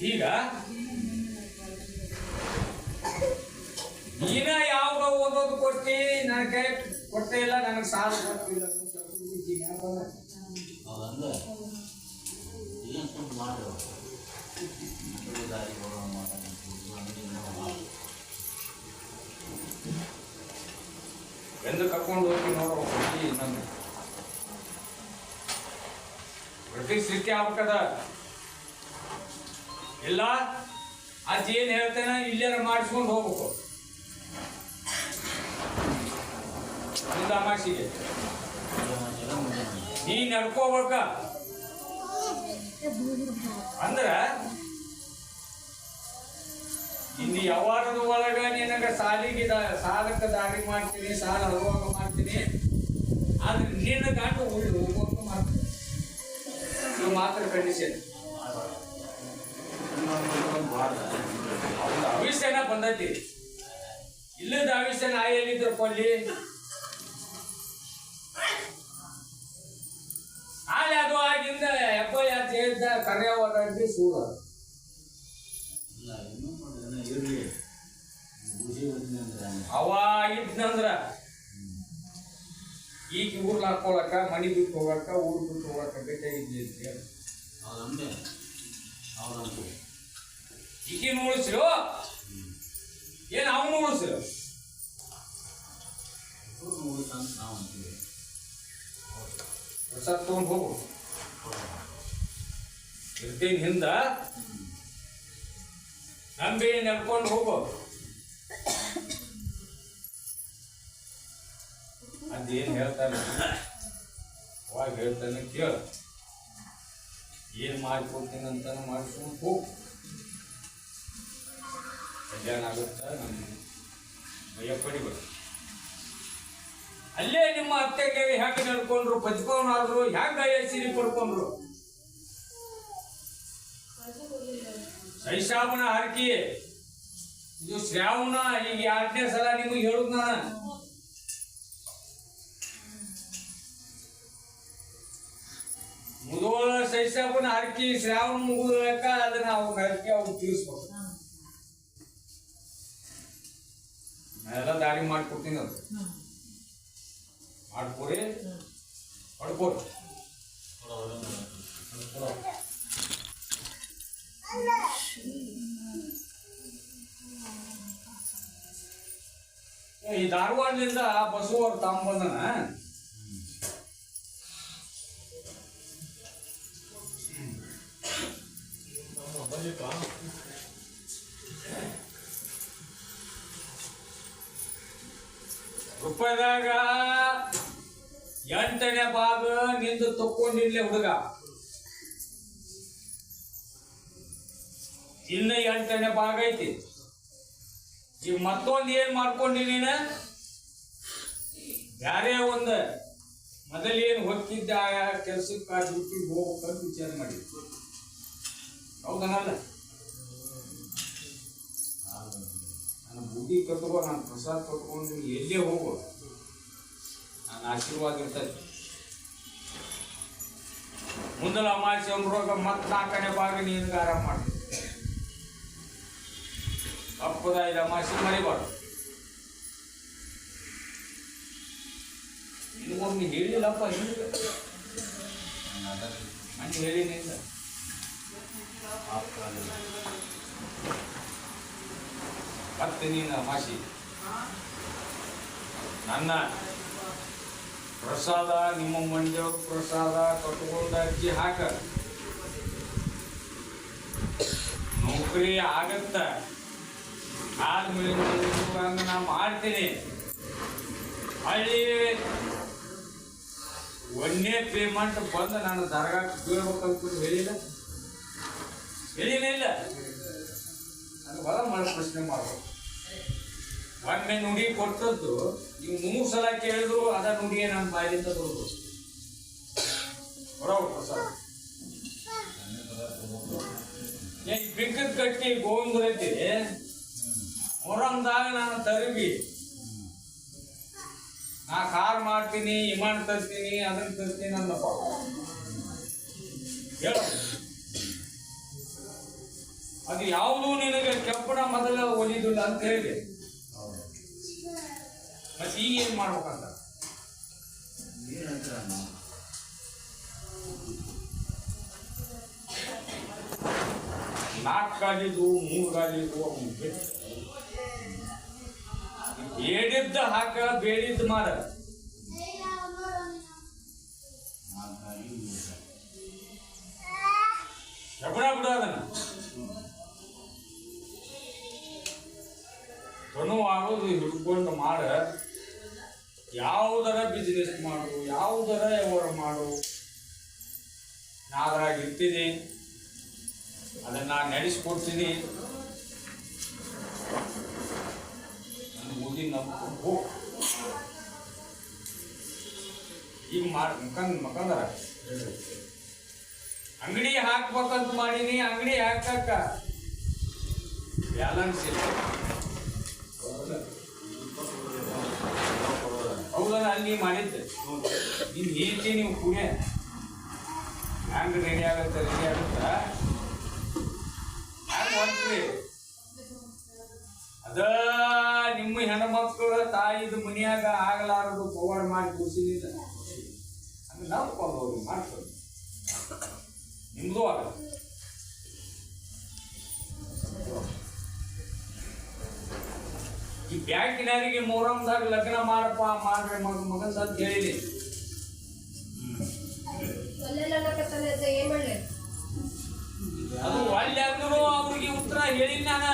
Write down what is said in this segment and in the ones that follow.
ಈಗ? ಈಗ ಯಾವಾಗ ಓದೋದು ಕೊಟ್ಟಿ ನನಗೆ ಕೊಟ್ಟೇ ಇಲ್ಲ ನನಗೆ ಸಾಲ ಕೊಟ್ಟಿಲ್ಲ ಎಂದು ಕರ್ಕೊಂಡು ಹೋಗಿ ನೋಡೋ ಕೊಟ್ಟಿ ಇನ್ನೊಂದು. ಪ್ರತಿ ಸಿಕ್ಕಿ ಆಗ್ಬೇಕದ ಇಲ್ಲ ಏನು ಹೇಳ್ತೇನೆ ಇಲ್ಲೇನ ಮಾಡಿಸ್ಕೊಂಡು ಹೋಗ್ಬೇಕು. ಅಮಾಸಿಗೆ. ನೀ ನಡ್ಕೋಬೇಕ. ಅಂದ್ರ ಇನ್ನು ಯಾವಾರದ ಒಳಗ ನಿನಗ ಸಾಲಿಗೆ ಸಾಲಕ್ಕೆ ದಾರಿ ಮಾಡ್ತೀನಿ, ಸಾಲ ಹೋಗುವಾಗ ಮಾಡ್ತೀನಿ. ಆದ್ರೆ ನಿನ್ನ ಗಾಂಡು ಉಳಿದು ಹೋಗುವಾಗ ಮಾಡ್ತೀನಿ ಮಾತ್ರ ಕಂಡೀಷನ್. ಅವ್ನ ಅವಿಷ್ಯನ ಬಂದೈತಿ ಇಲ್ಲದ ಅವಿಷ್ಯ ನಾ ಎಲ್ಲಿದ್ರಪ್ಪ ಅಲ್ಲಿ? ಅಲ್ಲಿ ಅದು ಆಗಿಂದ ಎಪ್ಪ ಯಾಕೆ ಹೇಳಿದ್ದ ಕರೆಯವಾದಿ ಅಂದ್ರೆ ಅವ ಇದ್ನಂದ್ರ ಈಗ ಊರ್ಲ ಹಾಕೊಳಕ ಮನಿ ಬಿಟ್ಟು ಹೋಗಕ್ಕ ಊರ್ ಬಿಟ್ಟು ಹೋಗಕ್ಕ ಬೇಕಾಗಿದ್ದೆ ಹೌದಂದೆ ಹೌದಂತೆ ಈಗಿನ ಉಳಿಸಿರು ಏನ್ ಅವನು ಉಳಿಸು ಉಳಿತಂತ ನಾವು ಅಂತೀವಿ ಹೊಸ ತಗೊಂಡ್ ಹೋಗು. ಇರ್ತೀನಿ ಹಿಂದ ನಂಬಿ ನಡ್ಕೊಂಡು ಹೋಗು. ಅದೇನು ಹೇಳ್ತಾನೆ? ಅವಾಗ ಹೇಳ್ತಾನೆ ಕೇಳ. ಏನು ಮಾಡ್ಕೊಡ್ತೀನಿ ಅಂತಾನೆ ಮಾಡ್ಕೊಂಡು ಹೋಗು. ಆಗುತ್ತಾ ನಮ್ಮ ಭಯ ಅಲ್ಲೇ ನಿಮ್ಮ ಅತ್ತೆಗೆ ಹೆಂಗ ನಡ್ಕೊಂಡ್ರು, ಬದುಕೋನಾದ್ರು, ಹೆಂಗ ಸಿರಿ ಪಡ್ಕೊಂಡ್ರು ಶೈಶಾಮನ ಹರಕಿ. ಇದು ಶ್ರಾವಣ, ಈಗ ಎರಡನೇ ಸಲ ನಿಮಗೆ ಹೇಳುದ್ ನಾನು. ಮುದೋಳ ಶೈಶಾಪನ ಹರಕಿ, ಶ್ರಾವಣ ಮುಗಿದಕ್ಕ ಅದನ್ನ ಅವಾಗ ಹರಕಿ ತೀರಿಸ್ಬೇಕು ನಾನೆಲ್ಲ ದಾರಿ ಮಾಡ್ಕೊಡ್ತೀನಿ ಅದು ಮಾಡ್ಕೊರಿ ಹೊಡ್ಕೊರಿ ಈ ಧಾರವಾಡದಿಂದ ಬಸವ ಅವ್ರು ತಗೊಂಬಂದನ ರೂಪಾಯಿದಾಗ ಎಂಟನೇ ಭಾಗ ನಿಂದು ತಕ್ಕೊಂಡಿರ್ಲಿ ಹುಡುಗ. ಇನ್ನ ಎಂಟನೇ ಭಾಗ ಐತಿ. ಈಗ ಮತ್ತೊಂದು ಏನ್ ಮಾಡ್ಕೊಂಡಿ ನೀನ? ಬ್ಯಾರೆ ಒಂದು ಮೊದಲೇನು ಹೊಕ್ಕಿದ್ದ ಕೆಲ್ಸಕ್ಕೆ ಹೋಗ್ಬೇಕಂತ ವಿಚಾರ ಮಾಡಿ. ಹೌದನಲ್ಲ? ನನ್ನ ಬುದ್ಧಿ ಕಟ್ಕೋ ನಾನು ಪ್ರಸಾದ ಕಟ್ಕೊಂಡು ನೀವು ಎಲ್ಲೇ ಹೋಗು. ನನ್ನ ಆಶೀರ್ವಾದ ಇರ್ತದೆ. ಮುಂದಿನ ಅಮಾವಾಸ್ಯೆ ಅಂದ್ರಾಗ ಮತ್ತೆ ನಾಲ್ಕನೇ ಭಾಗ ನೀನು ಆರಾಮ ಮಾಡಿ. ಹಬ್ಬದ ಐದು ಅಮಾವಾಸ್ಯೆ ಮರಿಬಾರ್ದು. ಇನ್ನೊಮ್ಮೆ ಹೇಳಿಲ್ಲಪ್ಪ ಹಿಂಗೆ ನಾನು ಹೇಳಿನಿಲ್ಲ ಮತ್ತೆ ನೀನು ಮಾಸಿ ನನ್ನ ಪ್ರಸಾದ, ನಿಮ್ಮ ಮಂಡ್ಯವ್ರ ಪ್ರಸಾದ, ಕಟ್ಕೊಂಡ ಅರ್ಜಿ ಹಾಕ. ನೌಕರಿ ಆಗತ್ತ. ಆದ್ಮೇಲೆ ನಾ ಮಾಡ್ತೀನಿ. ಹಳ್ಳಿ ಒಂದೇ ಪೇಮೆಂಟ್ ಬಂದು ನಾನು ದರ್ಗಾಕ್ಕೆ ಬೀಳ್ಬೇಕಂತ ಹೇಳಿಲ್ಲ. ಹೇಳಿಲ್ಲ ಇಲ್ಲ. ಅದು ಬರ ಮಾಡಿ ಪ್ರಶ್ನೆ ಮಾಡ್ಬೇಕು. ಒಮ್ಮೆ ನುಡಿ ಕೊಟ್ಟದ್ದು, ನೀವು ಮೂರು ಸಲ ಕೇಳಿದ್ರು, ಅದ ನುಡಿಗೆ ನನ್ನ ಬಾಯಿಂದ ಬರೋದು ಹೊರಬಿಟ್ರು ಸರ್ ಬಿಕ್ಕದ ಕಟ್ಟಿ ಗೋವಿಂದರೈತಿ ಮೊರಂದಾಗ ನಾನು ತರಬಿ ನಾ ಕಾರ್ ಮಾಡ್ತೀನಿ ಇಮಾನ್ ತರ್ತೀನಿ, ಅದನ್ನ ತರ್ತೀನಿ ಅಂದಪ್ಪ. ಹೇಳು. ಅದು ಯಾವುದು ನಿನಗೆ ಕೆಂಪನ ಮೊದಲ ಒಲಿದಿಲ್ಲ ಅಂತ ಹೌದು ಮತ್ತೆ ಈಗ ಏನು ಮಾಡ್ಬೇಕಂತ? ನಾಲ್ಕು ಕಾಲಿದ್ದು ಮೂರು ಕಾಲಿದ್ದು ಅವ್ನು ಬೇಡಿದ್ದ ಹಾಕ ಬೇಡಿದ್ದ ಮೂರು. ಶಬಣ ಬಿಡು ಅದನ್ನ ತನು ಆಗೋದು ಹಿಡ್ಕೊಂಡು ಮಾಡ ಯಾವುದರ ಬಿಸ್ನೆಸ್ ಮಾಡು, ಯಾವುದರ ವ್ಯವಹಾರ ಮಾಡು ನಾ ಅದ್ರಾಗ ಇರ್ತೀನಿ ಅದನ್ನ ನಡೆಸ್ಕೊಡ್ತೀನಿ. ಮುಗಿ ಹೋಗು. ಈಗ ಮಾಡ್ ಮುಖಂದ್ ಮಕ್ಕಂದರ ಅಂಗಡಿ ಹಾಕ್ಬೇಕಂತ ಮಾಡೀನಿ, ಅಂಗಡಿ ಹಾಕಕ್ಕ. ಬ್ಯಾಲೆನ್ಸ್ ಇಲ್ಲ. ಅಲ್ಲಿ ಮಾಡಿದ್ದೆ. ಇನ್ ಹೇಳ್ತಿ ನೀವು ಕೂಡ ಹ್ಯಾಂಗ ರೆಡಿ ಆಗತ್ತೆ ರೆಡಿ ಆಗುತ್ತ? ಅದ, ನಿಮ್ಮ ಹೆಣ್ಮಕ್ಳ ತಾಯಿದ ಮನೆಯಾಗ ಆಗಲಾರದು ಪವಾಡ ಮಾಡಿ ಕೂಸಿದ ಹಂಗ ನಂಬ್ಕೊಂಡು ಅವ್ರು ಮಾಡ್ಕೊಂಡು ನಿಮ್ದು ಆಗಲ್ಲ. ಬ್ಯಾಂಕಿನವರಿಗೆ ಮೊಹರಂದಾಗ ಲಗ್ನ ಮಾಡಪ್ಪ, ಮಾಡ್ರಿ ಮಗ ಮಗ ಅಂತ ಹೇಳಿದೆ ಅದು ಅವ್ರಿಗೆ ಉತ್ತರ ಹೇಳಿದ್ ನಾನು?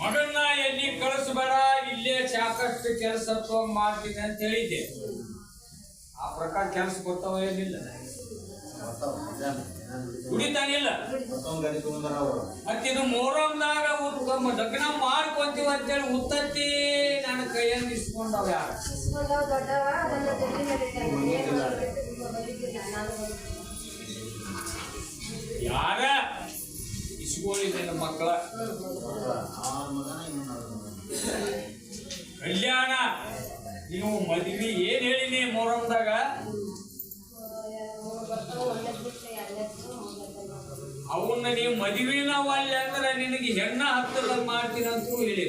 ಮಗನ್ನ ಎಲ್ಲಿ ಕಳಿಸ್ಬೇಡ, ಇಲ್ಲೇ ಸಾಕಷ್ಟು ಕೆಲಸ ಮಾಡ್ತೀನಿ ಅಂತ ಹೇಳಿದ್ದೆ ಪ್ರಕಾರ ಕೆಲಸ ಕೊಡ್ತಾವ ಏನಿಲ್ಲ ಕುಡಿತಾನಿಲ್ಲ ಮತ್ತೊಂದ್ ಮೊಹರಂದಾಗ ಲಗ್ನ ಮಾಡ್ಕೊಂತೀವಿ ಅಂತೇಳಿ ಉತ್ತತ್ತಿ ನನ್ನ ಕೈಯಲ್ಲಿ ಇಸ್ಕೊಂಡವ ಯಾರ? ಇಸ್ಕೊಂಡಿದ್ದೇನೆ ಮಕ್ಕಳ. ಮದುವೆನ ವಾಲ್ಯ ಅಂದ್ರೆ ನಿನಗೆ ಹೆಣ್ಣ ಹತ್ತಿರ ಮಾಡ್ತೀನಿ ಅಂತ ಹೇಳಿ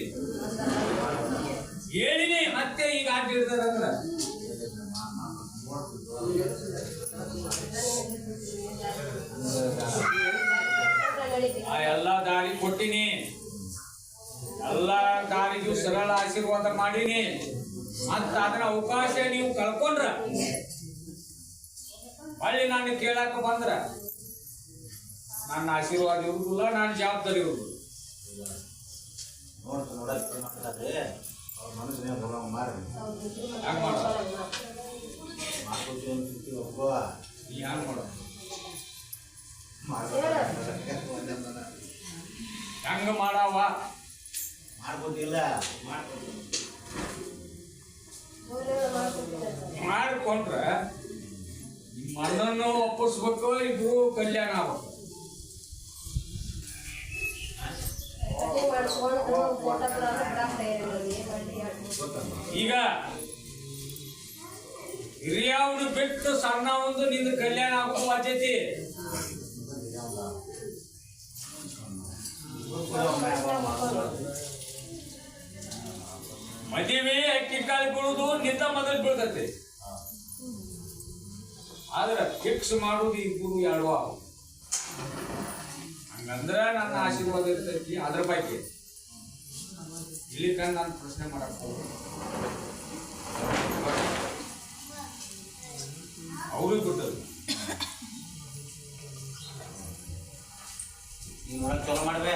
ಹೇಳಿನಿ ಮತ್ತೆ ಈಗ ಅಂದ್ರೆ. ಆ ಎಲ್ಲಾ ದಾರಿ ಕೊಟ್ಟಿನಿ. ಎಲ್ಲಾ ದಾರಿಗೂ ಸರಳ ಆಶೀರ್ವಾದ ಮಾಡೀನಿ. ಮತ್ತ ಅದರ ಅವಕಾಶ ನೀವು ಕಳ್ಕೊಂಡ್ರ. ಅಲ್ಲಿ ನಾನು ಕೇಳಾಕ ಬಂದ್ರ ನನ್ನ ಆಶೀರ್ವಾದ ಇರುವುದಿಲ್ಲ ನಾನು ಜವಾಬ್ದಾರಿ ಇರುವುದಿಲ್ಲ. ನೋಡ್ತು ನೋಡಕ್ಕೆ ಮಾಡ್ತಾರೆ ಅವ್ರ ಮನಸ್ಸಿನ ಹೋಗೋ ಮಾರ್ರಿ? ಯಾಕೆ ಮಾಡ ಮಾಡ್ಕೊತೀವಿ ಅಂತ ಒಬ್ಬ? ನೀ ಯಾರು ಮಾಡ ಹೆಂಗ ಮಾಡವ ಮಾಡ್ಕೊತಿಲ್ಲ ಮಾಡ್ಕೊಂಡ್ರೆ ನಿಮ್ಮ ಅಣ್ಣನ್ನು ಒಪ್ಪಿಸ್ಬೇಕು ಇಬ್ಬರು ಕಲ್ಯಾಣ ಆಗ್ಬೇಕು. ಈಗ ಹಿರಿಯವನು ಬಿಟ್ಟು ಸಣ್ಣ ಒಂದು ನಿನ್ನ ಕಲ್ಯಾಣ ಆಗೋ ಬಾಧ್ಯತೆ ಮದುವೆ ಅಕ್ಕಿ ಕಾಲ್ ಬೀಳುದು ನಿಂದ ಮೊದಲು ಬೀಳ್ತೈತಿ. ಆದ್ರೆ ಫಿಕ್ಸ್ ಮಾಡುದು ಗುರು ಎರಡು ಹಂಗಂದ್ರ ನನ್ನ ಆಶೀರ್ವಾದ ಇರ್ತೈತಿ, ಅದ್ರ ಬಗ್ಗೆ. ಇಲ್ಲಿ ಕಂಡು ನಾನು ಪ್ರಶ್ನೆ ಮಾಡಕ್. ಅವ್ರಿಗೆ ಗೊತ್ತದು ನೋಡಕ್ ಚಲೋ ಮಾಡ್ಬೇ.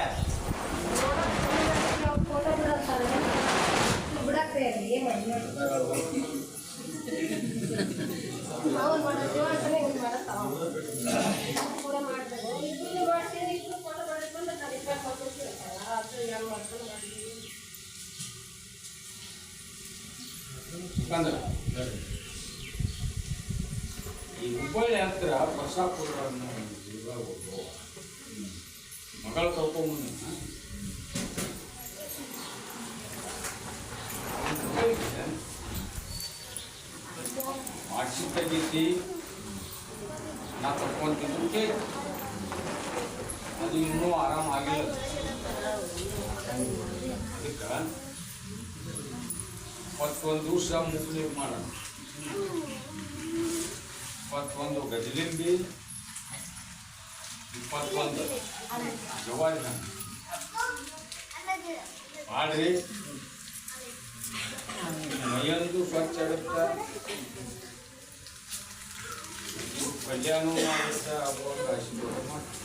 ಕಂದಲ ಈ ಹುಬ್ಬಳ್ಳಿ ಹತ್ರ ಬಸಾಪುರ ಅನ್ನೋ ಒಂದು ಜಿಲ್ಲ ಒಬ್ಬ ಮಗಳ ತಗೊಂಬಂದ ಮಾರ್ಕ್ಸಿ ತೆಗಿತಿ ನಾ ತಗೊಂತೀನಿ ಅದು ಇನ್ನೂ ಆರಾಮಾಗಿಲ್ಲ ಇಪ್ಪತ್ತೊಂದು ದಿವಸ ಮುಕ್ಲಿ ಮಾಡೋಣ ಇಪ್ಪತ್ತೊಂದು ಗಜಲಿಂಬಿ ಇಪ್ಪತ್ತೊಂದು ಜವಾರಿ ಹಣ್ಣು ಮಾಡ್ರಿ ಮೈಯಂದು ಸ್ವಚ್ಛ ಇಡುತ್ತ ಕಲ್ಯಾಣ ಮಾಡುತ್ತ ಆಶೀರ್ವಾದ ಮಾಡಿ